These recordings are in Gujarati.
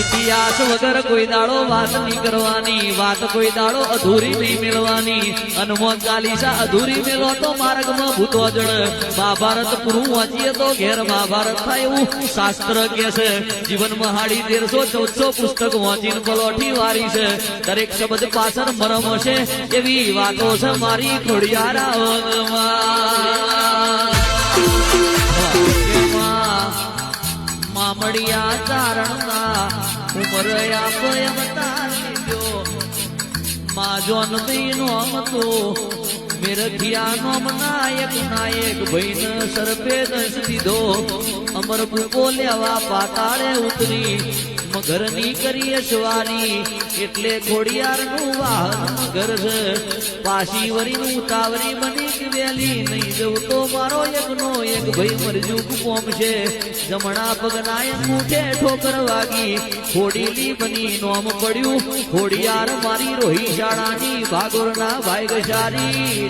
ઇતિહાસ વગર કોઈ દાડો વાત નહીં કરવાની. વાત કોઈ દાડો અધૂરી નહીં મેળવાની. હનુમાન ચાલીસા અધૂરી મેળો તો માર્ગમાં ભૂતો જડ. મહાભારત પૂરું વાંચીએ તો ઘેર મહાભારત થાય એવું શાસ્ત્ર કે છે. જીવનમાં હાડી તેરસો ચૌદસો પુસ્તક વાંચીને પલોઠી વારી છે. દરેક શબ્દ પાછળ મરમ છે. એવી વાતો છે મારી ખોડિયારા. મામડિયા ચારણના ઉમર આપયમ તારીજો માં જોન નો મતો મેરખિયા નોમ નાયક ભઈન સરપે દસ દીધો. અમર લેવા પાતાળે ઉતરી. મગરની કરીએ સવારી એટલે ઘોડિયારનું વાહન મગર છે. પાછી વરી ઉતાવરી બની કે વેલી નહીં જવું તો મારો એકનો એક ભાઈ મરજુક કોમ છે જમણા પગના અંગૂઠે ઠોકર વાગી. ખોડીલી બની નોમ પડ્યું. ખોડિયાર મારી રોહી શાળાની ભાગોરના ભાઈ ગશારી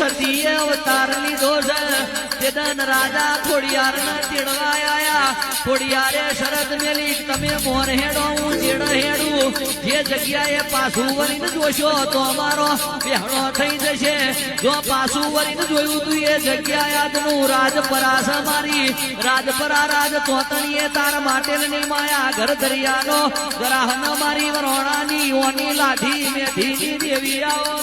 સતીએ અવતાર લીધો છે તેદન રાજા ખોડિયારના તેડવા આયા ખોડિયારે શરદ મેલી તમે મોર હેડો હું જેડ હેડું જે જગ્યાએ પાછું વળીને જોશો તો અમારો બેહણો થઈ જશે. જો પાછું વળીને જોયું તું એ જગ્યાએ યાદનું રાજપરા છે મારી રાજપરા રાજ તોતણીએ તાર માટે માયા ઘર દરિયાનો ગ્રાહન મારી વરોણાની ઓની લાઠી આવો દેવી આવો.